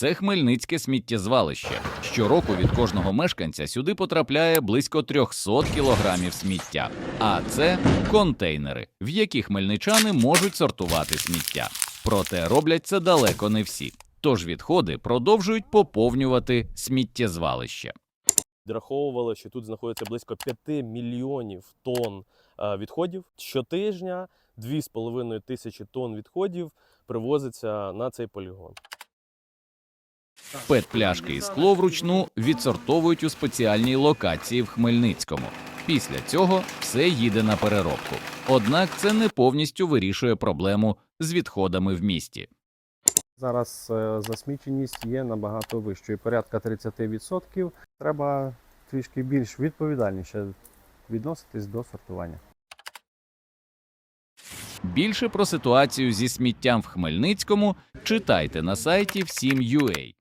Це хмельницьке сміттєзвалище. Щороку від кожного мешканця сюди потрапляє близько 300 кілограмів сміття. А це контейнери, в які хмельничани можуть сортувати сміття. Проте роблять це далеко не всі. Тож відходи продовжують поповнювати сміттєзвалище. Підраховували, що тут знаходиться близько 5 мільйонів тонн е, відходів. Щотижня 2,5 тисячі тонн відходів привозиться на цей полігон. Пет-пляшки і скло вручну відсортовують у спеціальній локації в Хмельницькому. Після цього все їде на переробку. Однак це не повністю вирішує проблему з відходами в місті. Зараз е, засміченість є набагато вищою, порядка 30%. Треба трішки більш відповідальніше відноситись до сортування. Більше про ситуацію зі сміттям в Хмельницькому читайте на сайті всім.ua.